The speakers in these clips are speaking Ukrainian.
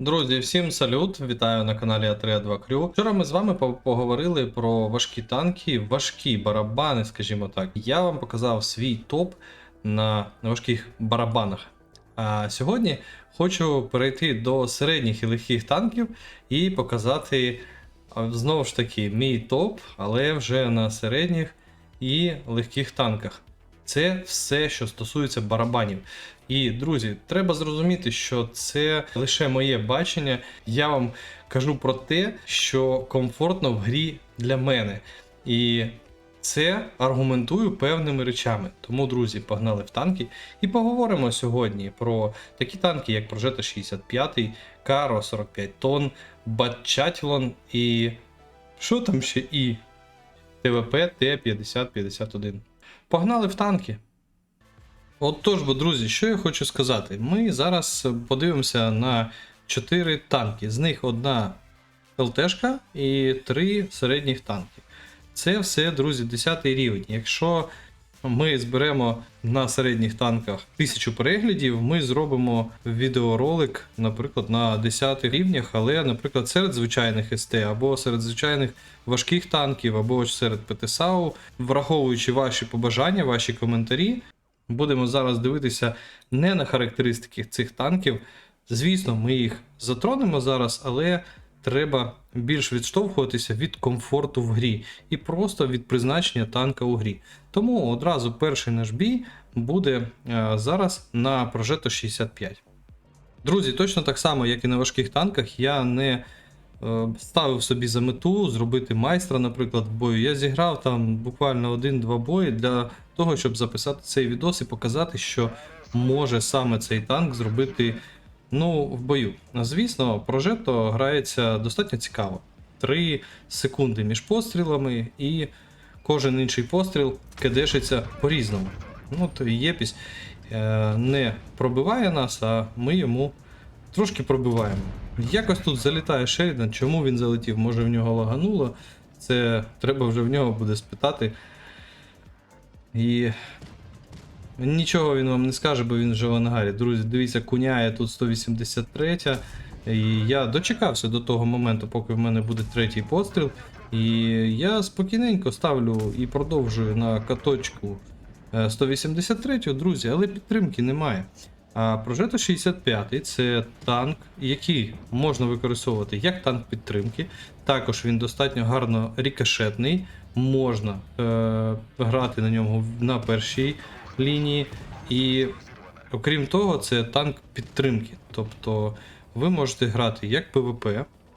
Друзі, всім салют! Вітаю на каналі А3 2 Крю. Вчора ми з вами поговорили про важкі танки, важкі барабани, скажімо так. Я вам показав свій топ на важких барабанах. А сьогодні хочу перейти до середніх і легких танків і показати знову ж таки мій топ, але вже на середніх і легких танках. Це все, що стосується барабанів. І друзі, треба зрозуміти, що це лише моє бачення. Я вам кажу про те, що комфортно в грі для мене. І це аргументую певними речами. Тому, друзі, погнали в танки. І поговоримо сьогодні про такі танки, як Прожета 65, Каро 45 тонн, Батчатілон і. Що там ще і? ТВП Т-5051. Погнали в танки. От тож, бо, друзі, що я хочу сказати? Ми зараз подивимося на 4 танки. З них одна ЛТшка і 3 середніх танки. Це все, друзі, 10 рівень. Якщо ми зберемо на середніх танках 1000 переглядів, ми зробимо відеоролик, наприклад, на 10 рівнях, але, наприклад, серед звичайних СТ, або серед звичайних важких танків, або серед ПТСАУ, враховуючи ваші побажання, ваші коментарі, Будемо зараз дивитися не на характеристики цих танків. Звісно, ми їх затронемо зараз, але треба більш відштовхуватися від комфорту в грі і просто від призначення танка у грі. Тому одразу перший наш бій буде е, зараз на Progetto 65. Друзі, точно так само, як і на важких танках, я не ставив собі за мету зробити майстра, наприклад, в бою. Я зіграв там буквально один-два бої для того, щоб записати цей відос і показати, що може саме цей танк зробити ну, в бою. Звісно, прожето грається достатньо цікаво. 3 секунди між пострілами, і кожен інший постріл кидешиться по-різному. Ну, то Єпісь е, не пробиває нас, а ми йому трошки пробиваємо. Якось тут залітає Шерідан, чому він залетів? Може в нього лагануло. Це треба вже в нього буде спитати. І нічого він вам не скаже, бо він вже в ангарі. Друзі, дивіться, куняє тут 183. І я дочекався до того моменту, поки в мене буде третій постріл. І я спокійненько ставлю і продовжую на каточку е, 183, друзі, але підтримки немає. А Прожето 65 це танк, який можна використовувати як танк підтримки. Також він достатньо гарно рікошетний, можна е, грати на ньому на першій лінії. І окрім того, це танк підтримки. Тобто ви можете грати як ПВП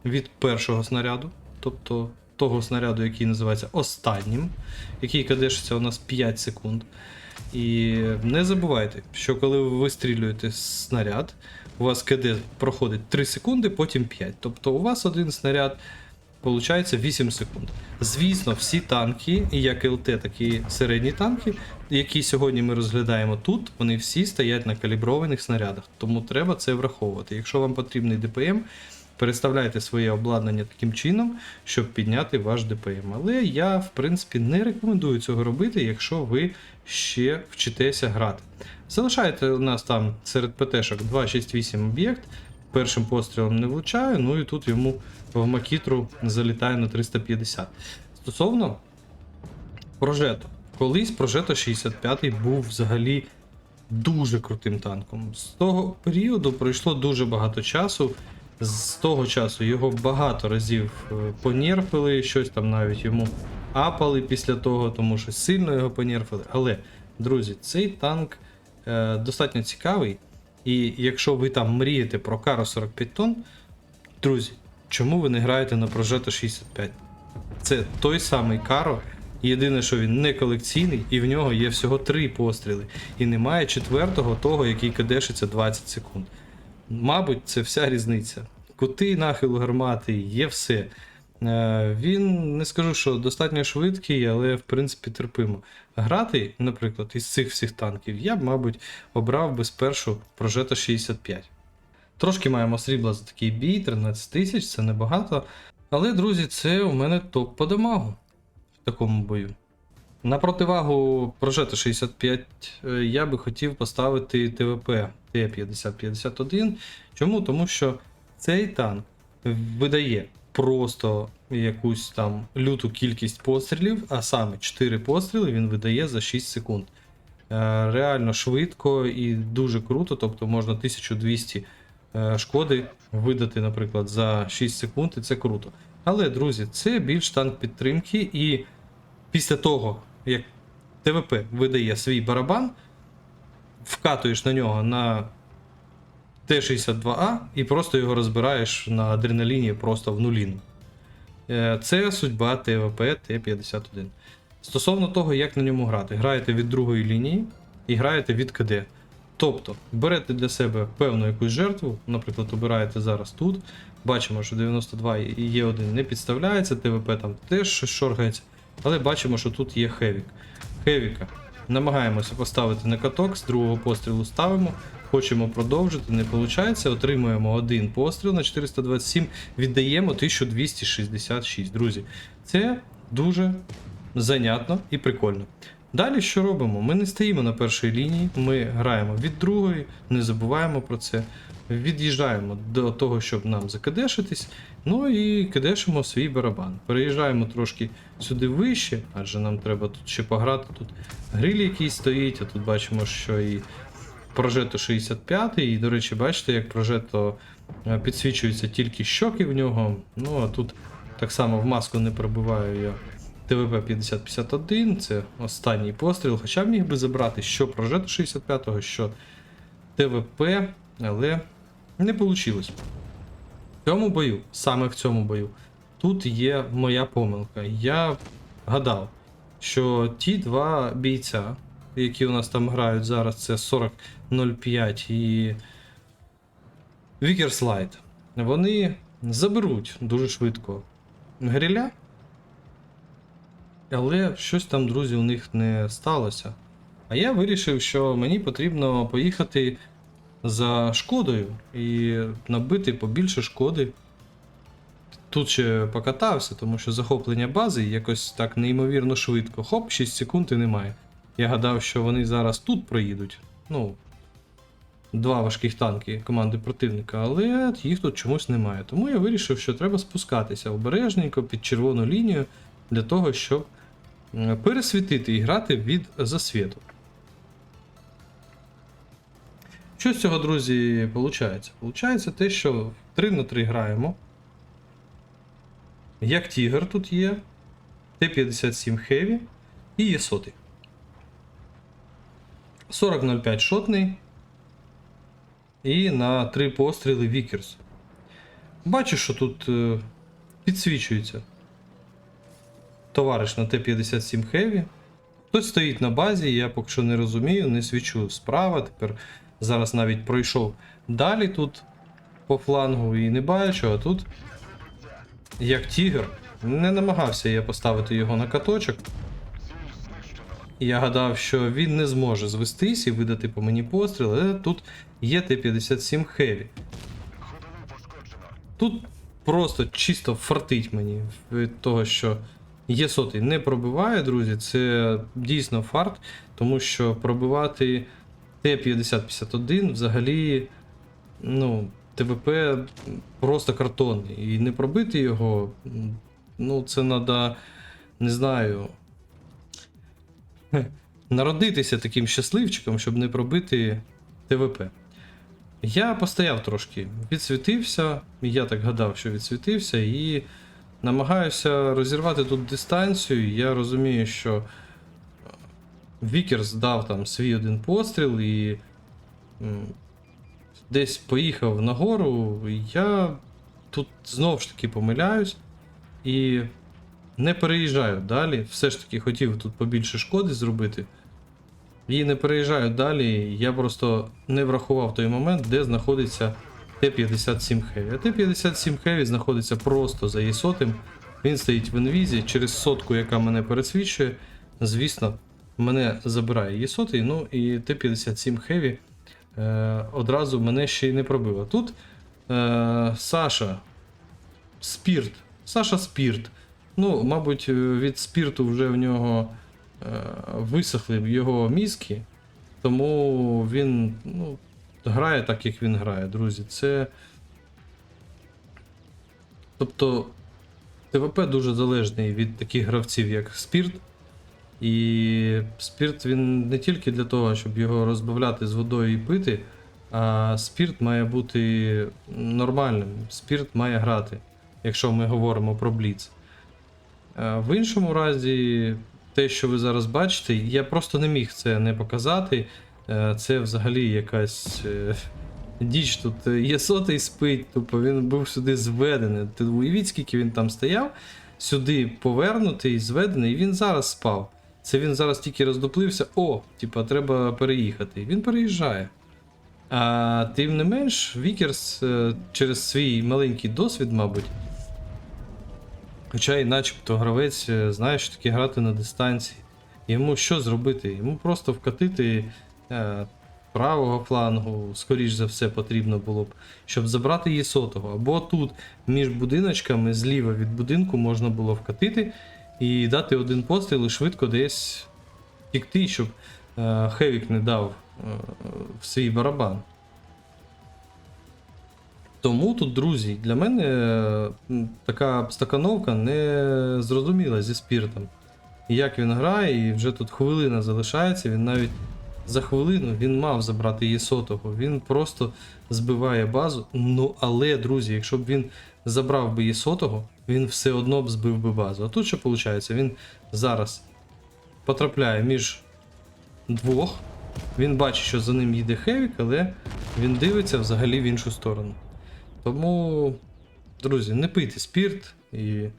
від першого снаряду, тобто того снаряду, який називається останнім, який кадешиться у нас 5 секунд. І не забувайте, що коли ви вистрілюєте снаряд, у вас КД проходить 3 секунди, потім 5. Тобто у вас один снаряд Получається 8 секунд. Звісно, всі танки, як ЛТ, так і середні танки, які сьогодні ми розглядаємо тут, вони всі стоять на каліброваних снарядах. Тому треба це враховувати. Якщо вам потрібний ДПМ, переставляйте своє обладнання таким чином, щоб підняти ваш ДПМ. Але я, в принципі, не рекомендую цього робити, якщо ви ще вчитеся грати. Залишайте у нас там серед ПТшок 268 об'єкт. Першим пострілом не влучаю, ну і тут йому в макітру залітає на 350. Стосовно прожето. Колись прожето 65 був взагалі дуже крутим танком. З того періоду пройшло дуже багато часу. З того часу його багато разів е, понерфили, щось там навіть йому апали після того, тому що сильно його понерфили. Але, друзі, цей танк е, достатньо цікавий. І якщо ви там мрієте про Каро 45 тонн, друзі, чому ви не граєте на Progetto 65? Це той самий Каро. Єдине, що він не колекційний, і в нього є всього три постріли. І немає четвертого того, який кадешиться 20 секунд. Мабуть, це вся різниця. Кути нахилу гармати, є все. Е, Він не скажу, що достатньо швидкий, але в принципі терпимо. Грати, наприклад, із цих всіх танків, я б, мабуть, обрав би спершу Прожета 65. Трошки маємо срібла за такий бій, 13 тисяч, це небагато. Але, друзі, це у мене топ по дамагу в такому бою. На противагу Прожета 65 е, я би хотів поставити ТВП Т-5051. Чому? Тому що Цей танк видає просто якусь там люту кількість пострілів, а саме 4 постріли він видає за 6 секунд. Е, Реально швидко і дуже круто, тобто можна 1200 е, шкоди видати, наприклад, за 6 секунд, і це круто. Але, друзі, це більш танк підтримки, і після того, як ТВП видає свій барабан, вкатуєш на нього на Т-62А і просто його розбираєш на адреналіні просто в нуліну. Е, Це судьба ТВП Т-51. Стосовно того, як на ньому грати, граєте від другої лінії і граєте від КД. Тобто берете для себе певну якусь жертву, наприклад, обираєте зараз тут. Бачимо, що 92 і Є1 не підставляється, ТВП там теж шоргається, але бачимо, що тут є Хевік. Хевіка намагаємося поставити на каток, з другого пострілу ставимо, хочемо продовжити, не виходить, отримуємо один постріл на 427, віддаємо 1266. Друзі, це дуже занятно і прикольно. Далі що робимо? Ми не стоїмо на першій лінії, ми граємо від другої, не забуваємо про це. Від'їжджаємо до того, щоб нам закадешитись, ну і кидешимо свій барабан. Переїжджаємо трошки сюди вище, адже нам треба тут ще пограти. Тут гриль якийсь стоїть, а тут бачимо, що і прожето 65, і, до речі, бачите, як прожето підсвічуються тільки щоки в нього. Ну а тут так само в маску не пробиваю я. ТВП 5051, це останній постріл. Хоча б міг би забрати що прожето 65-го, що ТВП, але не вийшло. В цьому бою, саме в цьому бою, тут є моя помилка. Я гадав, що ті два бійця, які у нас там грають зараз, це 4005 і Вікерслайд, вони заберуть дуже швидко гриля. Але щось там, друзі, у них не сталося. А я вирішив, що мені потрібно поїхати за шкодою і набити побільше шкоди. Тут ще покатався, тому що захоплення бази якось так неймовірно швидко. Хоп, 6 секунд і немає. Я гадав, що вони зараз тут проїдуть. Ну, два важких танки команди противника, але їх тут чомусь немає. Тому я вирішив, що треба спускатися обережненько під червону лінію для того, щоб пересвітити і грати від засвіту. Що з цього, друзі, виходить? Получається те, що 3 на 3 граємо. Як Тігр тут є, Т-57 Heavy і є сотий. 40.05 шотний. І на 3 постріли Вікерс. Бачу, що тут е, підсвічується товариш на Т-57 Heavy. Хтось стоїть на базі, я поки що не розумію, не свічу справа. Тепер зараз навіть пройшов далі тут по флангу і не бачу, а тут як тігр. Не намагався я поставити його на каточок. Я гадав, що він не зможе звестись і видати по мені постріл, але тут є Т-57 Heavy. Тут просто чисто фартить мені від того, що є сотий не пробиває, друзі. Це дійсно фарт, тому що пробивати Т-5051 взагалі, ну, ТВП просто картонний. І не пробити його, ну, це треба, не знаю. Народитися таким щасливчиком, щоб не пробити ТВП. Я постояв трошки, відсвітився, я так гадав, що відсвітився, і намагаюся розірвати тут дистанцію. Я розумію, що Вікерс дав там свій один постріл і десь поїхав нагору. Я тут знову ж таки помиляюсь і не переїжджаю далі. Все ж таки хотів тут побільше шкоди зробити. І не переїжджаю далі. Я просто не врахував той момент, де знаходиться Т-57 Heavy. А Т-57 Heavy знаходиться просто за ЄСотим. Він стоїть в інвізі через сотку, яка мене пересвічує. Звісно, мене забирає ЄСотий, ну і Т-57 Heavy е, одразу мене ще й не пробив. А тут е, Саша Спірт. Саша Спірт. Ну, мабуть, е, від спірту вже в нього е, висохли його мізки, тому він ну, грає так, як він грає, друзі. Це Тобто ТВП дуже залежний від таких гравців, як Спірт. І спірт він не тільки для того, щоб його розбавляти з водою і пити, а спірт має бути нормальним. Спірт має грати, якщо ми говоримо про Бліц. Е, В іншому разі, те, що ви зараз бачите, я просто не міг це не показати. Е, Це взагалі якась е, діч. Тут є сотий спить, тупо він був сюди зведений. Ти уявіть, скільки він там стояв, сюди повернутий, зведений, і він зараз спав. Це він зараз тільки роздуплився, о, типа, треба переїхати. Він переїжджає. А тим не менш, Вікерс через свій маленький досвід, мабуть. Хоча і начебто гравець е, знає, що грати на дистанції. Йому що зробити? Йому просто вкатити е, правого флангу, скоріш за все, потрібно було б, щоб забрати її сотого. Або тут між будиночками зліва від будинку можна було вкатити і дати один постріл і швидко десь втікти, щоб е, Хевік не дав е, в свій барабан. Тому тут, друзі, для мене е, така стакановка не зрозуміла зі спіртом. Як він грає, і вже тут хвилина залишається, він навіть за хвилину він мав забрати її сотого. Він просто збиває базу. Ну, але, друзі, якщо б він забрав би її сотого, він все одно б збив би базу. А тут що виходить? Він зараз потрапляє між двох. Він бачить, що за ним їде Хевік, але він дивиться взагалі в іншу сторону. Тому, друзі, не пийте спірт і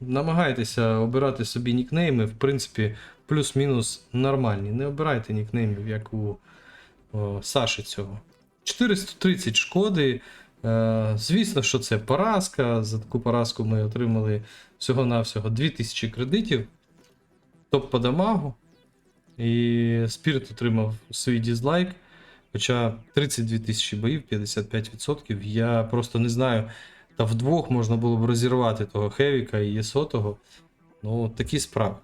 намагайтеся обирати собі нікнейми, в принципі, плюс-мінус нормальні. Не обирайте нікнеймів, як у о, Саші цього. 430 шкоди. Е, звісно, що це поразка. За таку поразку ми отримали всього-навсього 2000 кредитів. Топ по дамагу. І Спірт отримав свій дізлайк. Хоча 32 тисячі боїв, 55%. Я просто не знаю. Та вдвох можна було б розірвати того Хевіка і Єсотого. Ну, такі справи.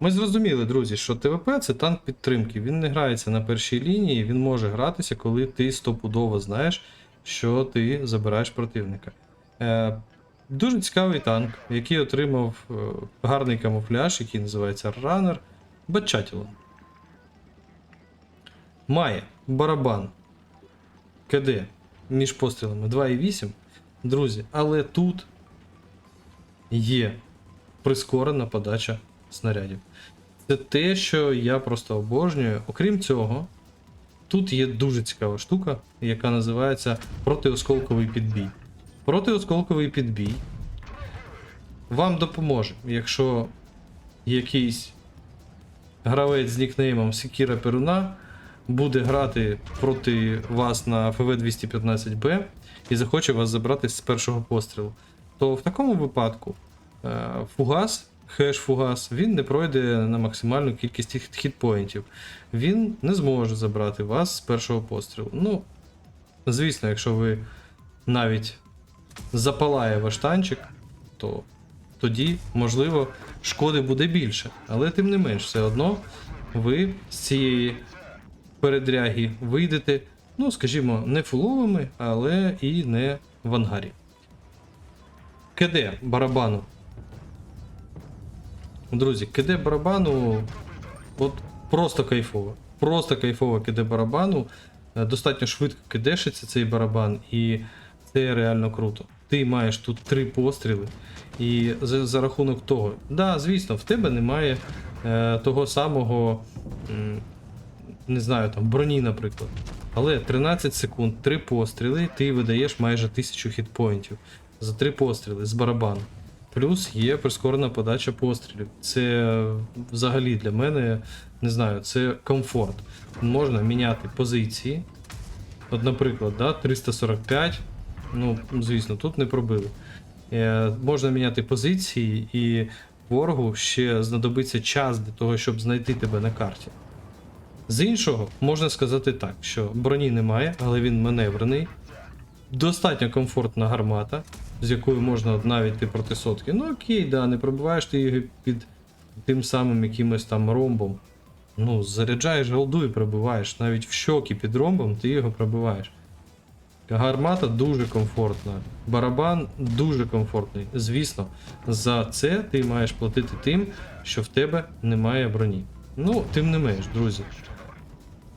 Ми зрозуміли, друзі, що ТВП це танк підтримки. Він не грається на першій лінії, він може гратися, коли ти стопудово знаєш, що ти забираєш противника. Е, дуже цікавий танк, який отримав е, гарний камуфляж, який називається Runner Бачатілон. Має барабан КД між пострілами 2,8. Друзі, але тут є прискорена подача снарядів. Це те, що я просто обожнюю. Окрім цього, тут є дуже цікава штука, яка називається протиосколковий підбій. Протиосколковий підбій вам допоможе, якщо якийсь гравець з нікнеймом Секіра Перуна буде грати проти вас на ФВ 215Б і захоче вас забрати з першого пострілу, то в такому випадку е, фугас, хеш-фугас, він не пройде на максимальну кількість хіт- хітпоінтів. Він не зможе забрати вас з першого пострілу. Ну, звісно, якщо ви навіть запалає ваш танчик, то тоді, можливо, шкоди буде більше. Але тим не менш, все одно ви з цієї передряги вийдете, ну, скажімо, не фуловими, але і не в ангарі. КД барабану. Друзі, КД барабану от просто кайфово. Просто кайфово КД барабану. Е, Достатньо швидко кидешиться цей барабан, і це реально круто. Ти маєш тут три постріли, і за, за рахунок того, да, звісно, в тебе немає е, того самого, м, не знаю, там броні, наприклад. Але 13 секунд, три постріли, ти видаєш майже 1000 хітпоінтів за три постріли з барабану. Плюс є прискорена подача пострілів. Це взагалі для мене, не знаю, це комфорт. Можна міняти позиції. От, наприклад, да, 345. Ну, звісно, тут не пробили. Е, можна міняти позиції, і ворогу ще знадобиться час для того, щоб знайти тебе на карті. З іншого, можна сказати так, що броні немає, але він маневрений. Достатньо комфортна гармата, з якою можна навіть йти проти сотки. Ну окей, да, не пробиваєш ти її під тим самим якимось там ромбом. Ну, заряджаєш голду і пробиваєш. Навіть в щоки під ромбом ти його пробиваєш. Гармата дуже комфортна. Барабан дуже комфортний. Звісно, за це ти маєш платити тим, що в тебе немає броні. Ну, тим не менш, друзі.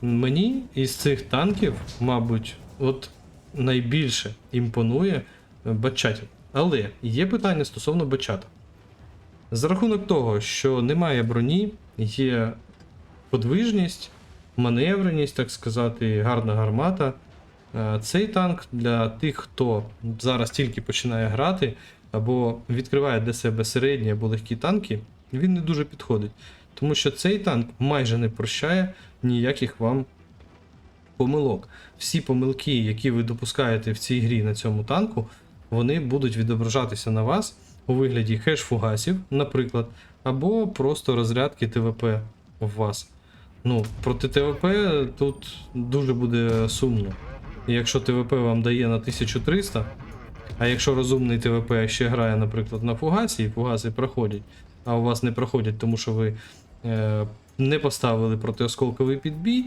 Мені із цих танків, мабуть, от найбільше імпонує е, Бачатів. Але є питання стосовно Бачата. За рахунок того, що немає броні, є подвижність, маневреність, так сказати, гарна гармата. Е, Цей танк для тих, хто зараз тільки починає грати, або відкриває для себе середні або легкі танки, він не дуже підходить. Тому що цей танк майже не прощає ніяких вам помилок. Всі помилки, які ви допускаєте в цій грі на цьому танку, вони будуть відображатися на вас у вигляді хеш-фугасів, наприклад, або просто розрядки ТВП в вас. Ну, проти ТВП тут дуже буде сумно. І Якщо ТВП вам дає на 1300, а якщо розумний ТВП ще грає, наприклад, на фугасі, і фугаси проходять, а у вас не проходять, тому що ви не поставили протиосколковий підбій,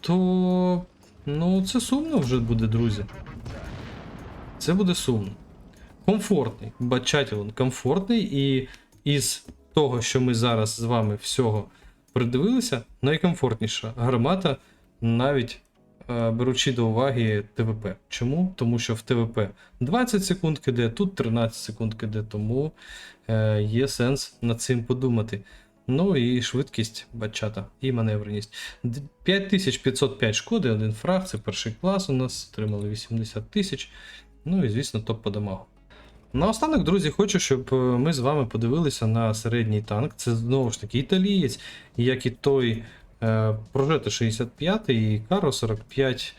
то ну, це сумно вже буде, друзі. Це буде сумно. Комфортний. Бачатілон комфортний, і із того, що ми зараз з вами всього придивилися, найкомфортніша гармата, навіть е, беручи до уваги ТВП. Чому? Тому що в ТВП 20 секунд киде, тут 13 секунд киде, тому е, є сенс над цим подумати. Ну і швидкість бачата, і маневреність. 5505 шкоди, один фраг, це перший клас у нас, отримали 80 тисяч. Ну і звісно, топ по дамагу. Наостанок, друзі, хочу, щоб е, ми з вами подивилися на середній танк. Це знову ж таки італієць, як і той е, Прожето 65 і Каро 45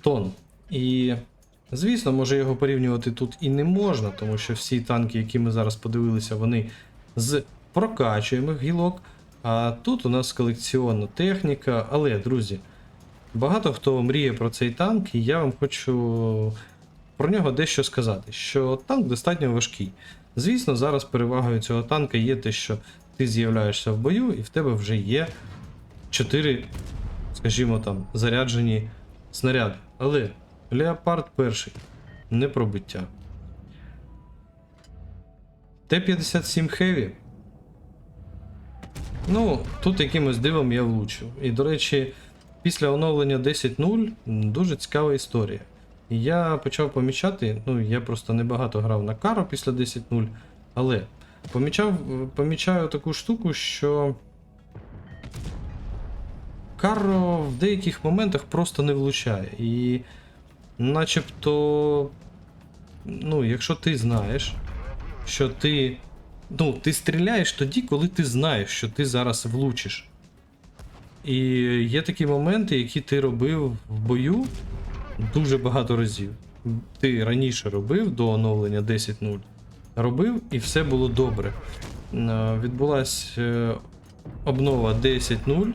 тонн. І, звісно, може його порівнювати тут і не можна, тому що всі танки, які ми зараз подивилися, вони з прокачуємих гілок. А тут у нас колекціонна техніка. Але, друзі, багато хто мріє про цей танк, і я вам хочу про нього дещо сказати, що танк достатньо важкий. Звісно, зараз перевагою цього танка є те, що ти з'являєшся в бою, і в тебе вже є 4, скажімо там, заряджені снаряди. Але Леопард перший не пробиття. Т-57 Heavy. Ну, тут якимось дивом я влучив. І, до речі, після оновлення 10.0 дуже цікава історія. І я почав помічати, ну я просто небагато грав на кару після 10.0, але помічав, помічаю таку штуку, що Каро в деяких моментах просто не влучає. І начебто, ну, якщо ти знаєш, що ти. Ну, ти стріляєш тоді, коли ти знаєш, що ти зараз влучиш. І є такі моменти, які ти робив в бою дуже багато разів. Ти раніше робив до оновлення 10.0, робив і все було добре. Е, Відбулась е, обнова 10.0.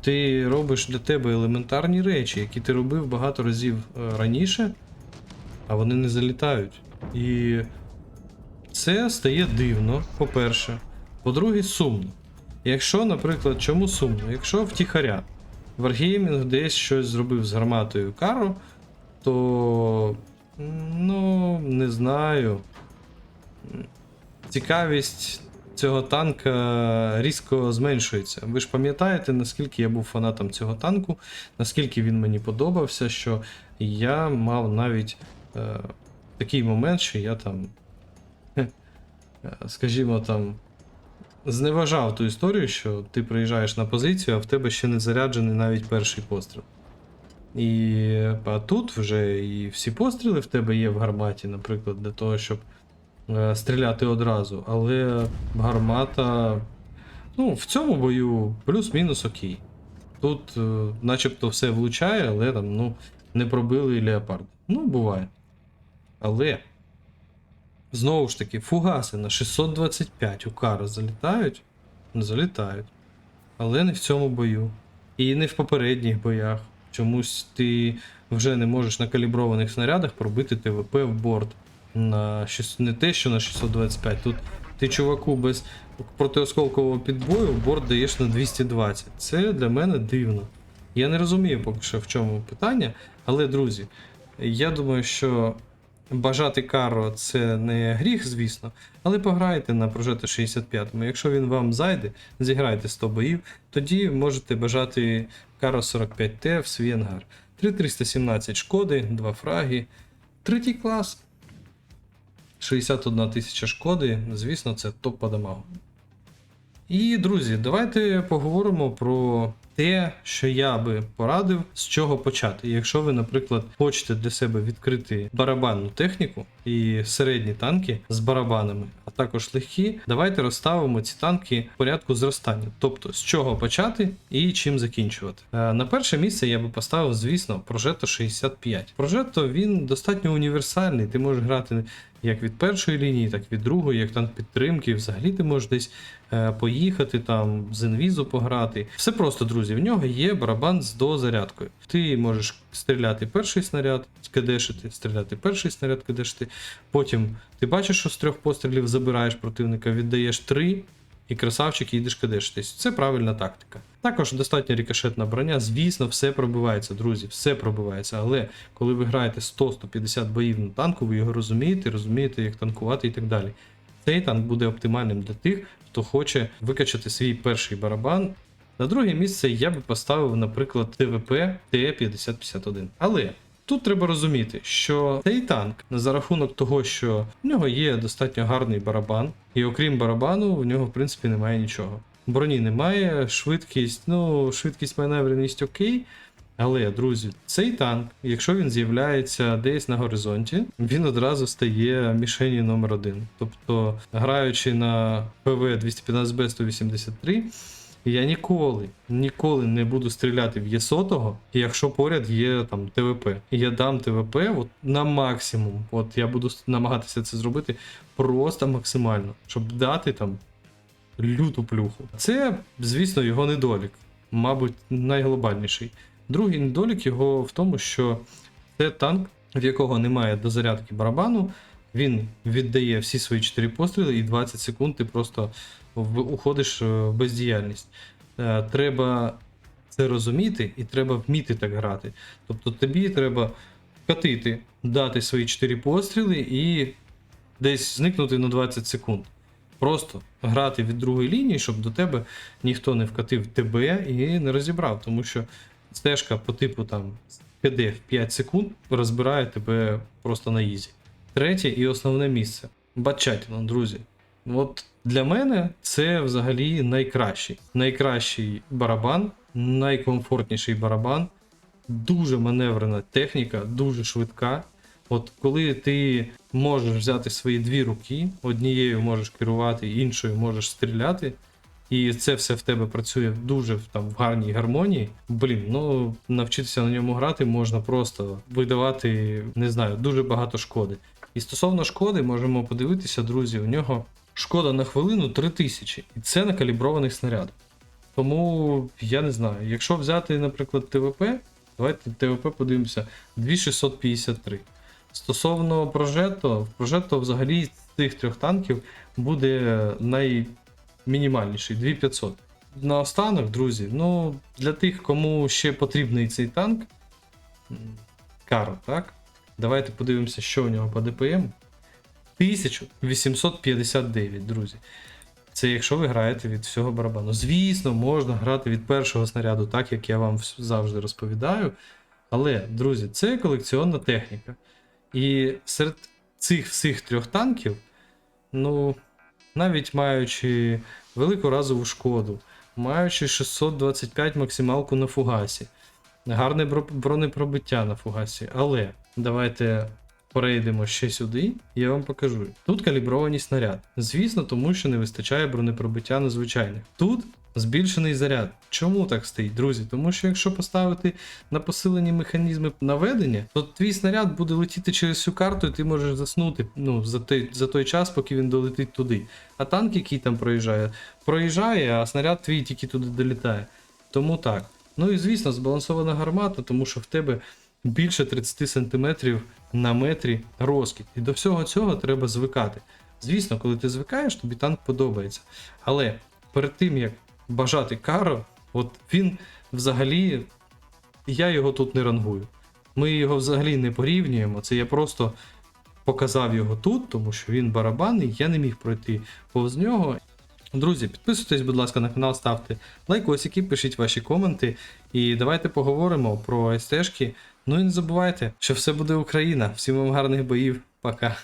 Ти робиш для тебе елементарні речі, які ти робив багато разів е, раніше, а вони не залітають. І це стає дивно, по-перше. По-друге, сумно. Якщо, наприклад, чому сумно? Якщо втіхаря Wargaming десь щось зробив з гарматою Каро, то. Ну, не знаю. Цікавість цього танка різко зменшується. Ви ж пам'ятаєте, наскільки я був фанатом цього танку, наскільки він мені подобався, що я мав навіть е, такий момент, що я там, скажімо там, зневажав ту історію, що ти приїжджаєш на позицію, а в тебе ще не заряджений навіть перший постріл. І а тут вже і всі постріли в тебе є в гарматі, наприклад, для того, щоб е, стріляти одразу. Але гармата. Ну, в цьому бою плюс-мінус окей. Тут, е, начебто, все влучає, але там, ну, не пробили леопард. Ну, буває. Але. Знову ж таки, фугаси на 625 у кара залітають? Залітають. Але не в цьому бою. І не в попередніх боях. Чомусь ти вже не можеш на каліброваних снарядах пробити ТВП в борт. На 6... Не те, що на 625. Тут ти чуваку без протиосколкового підбою борт даєш на 220. Це для мене дивно. Я не розумію поки що в чому питання, але, друзі, Я думаю, що бажати каро це не гріх, звісно, але пограйте на прожето 65-му. Якщо він вам зайде, зіграйте 100 боїв, тоді можете бажати каро 45Т в свій ангар. 3317 шкоди, 2 фраги, третій клас. 61 тисяча шкоди, звісно, це топ по. І, друзі, давайте поговоримо про те, що я би порадив, з чого почати. Якщо ви, наприклад, хочете для себе відкрити барабанну техніку і середні танки з барабанами, а також легкі, давайте розставимо ці танки в порядку зростання. Тобто, з чого почати і чим закінчувати. Е, На перше місце я би поставив, звісно, Progetto 65. Progetto він достатньо універсальний. Ти можеш грати як від першої лінії, так і від другої, як танк підтримки. Взагалі ти можеш десь е, поїхати там з інвізу пограти. Все просто, друзі. В нього є барабан з дозарядкою. Ти можеш стріляти перший снаряд, кидешити, стріляти перший снаряд, кидешити. Потім ти бачиш, що з трьох пострілів забираєш противника, віддаєш три. І красавчик і йдеш кидешитись. Це правильна тактика. Також достатньо рікошетна броня. Звісно, все пробивається, друзі, все пробивається. Але коли ви граєте 100-150 боїв на танку, ви його розумієте, розумієте, як танкувати і так далі. Цей танк буде оптимальним для тих, хто хоче викачати свій перший барабан. На друге місце я би поставив, наприклад, ТВП ТЕ-5051. Але тут треба розуміти, що цей танк за рахунок того, що в нього є достатньо гарний барабан, і окрім барабану, в нього в принципі немає нічого. Броні немає, швидкість, ну, швидкість маневреність окей. Але, друзі, цей танк, якщо він з'являється десь на горизонті, він одразу стає мішенью номер один. Тобто, граючи на ПВ 215Б 183, я ніколи, ніколи не буду стріляти в Є100, якщо поряд є там ТВП. Я дам ТВП от, на максимум. От я буду намагатися це зробити просто максимально, щоб дати там люту плюху. Це, звісно, його недолік, мабуть, найглобальніший. Другий недолік його в тому, що це танк, в якого немає дозарядки барабану. Він віддає всі свої 4 постріли, і 20 секунд ти просто уходиш е, в бездіяльність. Е, Треба це розуміти і треба вміти так грати. Тобто тобі треба вкатити, дати свої 4 постріли і десь зникнути на 20 секунд. Просто грати від другої лінії, щоб до тебе ніхто не вкатив тебе і не розібрав, тому що стежка по типу там КД в 5 секунд розбирає тебе просто на ізі. Третє і основне місце. Батчатіна, друзі. От для мене це взагалі найкращий. Найкращий барабан, найкомфортніший барабан, дуже маневрена техніка, дуже швидка. От коли ти можеш взяти свої дві руки, однією можеш керувати, іншою можеш стріляти, і це все в тебе працює дуже там в гарній гармонії. Блін, ну навчитися на ньому грати можна просто видавати, не знаю, дуже багато шкоди. І стосовно шкоди, можемо подивитися, друзі, у нього шкода на хвилину 3000, і це на каліброваних снарядах. Тому я не знаю, якщо взяти, наприклад, ТВП, давайте ТВП подивимося 2653. Стосовно прожето, в прожето взагалі з цих трьох танків буде наймінімальніший 2500. Наостанок, друзі, ну для тих, кому ще потрібний цей танк, Каро, так? Давайте подивимося, що у нього по ДПМ. 1859, друзі. Це якщо ви граєте від всього барабану. Звісно, можна грати від першого снаряду, так як я вам завжди розповідаю. Але, друзі, це колекціонна техніка. І серед цих всіх трьох танків, ну, навіть маючи велику разову шкоду, маючи 625 максималку на фугасі, гарне бронепробиття на фугасі. Але давайте перейдемо ще сюди, і я вам покажу. Тут калібрований снаряд. Звісно, тому що не вистачає бронепробиття на звичайних. Тут збільшений заряд. Чому так стоїть, друзі? Тому що якщо поставити на посилені механізми наведення, то твій снаряд буде летіти через всю карту, і ти можеш заснути ну, за, той, за той час, поки він долетить туди. А танк, який там проїжджає, проїжджає, а снаряд твій тільки туди долітає. Тому так. Ну і звісно, збалансована гармата, тому що в тебе більше 30 сантиметрів на метрі розкіт. І до всього цього треба звикати. Звісно, коли ти звикаєш, тобі танк подобається. Але перед тим як бажати каро, от він взагалі, я його тут не рангую. Ми його взагалі не порівнюємо. Це я просто показав його тут, тому що він барабанний, я не міг пройти повз нього. Друзі, підписуйтесь, будь ласка, на канал, ставте лайкосики, пишіть ваші коменти. І давайте поговоримо про СТ-шки Ну і не забувайте, що все буде Україна. Всім вам гарних боїв. Пока.